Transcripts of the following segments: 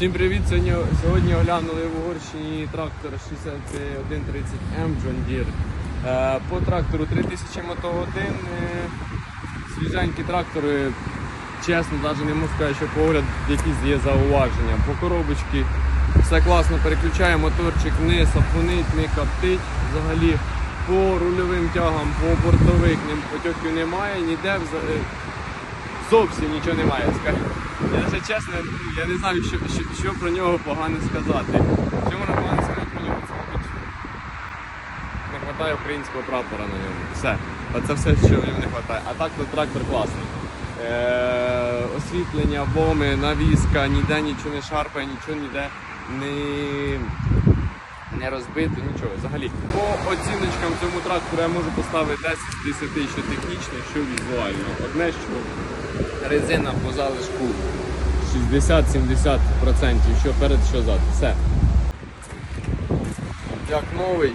Всім привіт! Сьогодні, сьогодні оглянули в Угорщині трактор 6130M John Deere. По трактору 3000 мотогодин. е, Свіженькі трактори, чесно, навіть не можу сказати, що погляд якісь є зауваження. По коробочці все класно переключає, моторчик не сапунить, не коптить. Взагалі по рульовим тягам, по бортових потьоків немає, ніде вза- е, зовсім нічого немає. Я вже чесно, ну, я не знаю, що, що, що про нього погано сказати. Що можна погано сказати про нього? Це, мабуть, не вистачає українського прапора на ньому. Все. Оце все, що в ньому не вистачає. А так то трактор класний. Е, освітлення, боми, навіска, ніде нічого не шарпає, нічого ніде не, не розбито, нічого. Взагалі. По оціночкам цьому трактору я можу поставити 10 з 10, що технічно, що візуально. Одне, що резина по залишку 60-70%, що перед, що зад. Все. Як новий.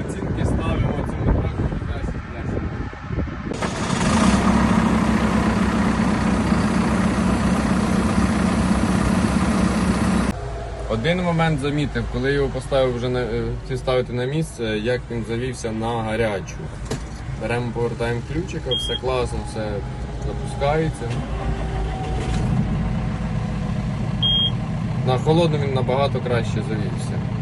Оцінки ставимо цьому трактору 10 10. Один момент замітив, коли його поставив вже на е, хотів ставити на місце, як він завівся на гарячу. Беремо, повертаємо ключика, все класно, все запускається. На холодну він набагато краще завівся.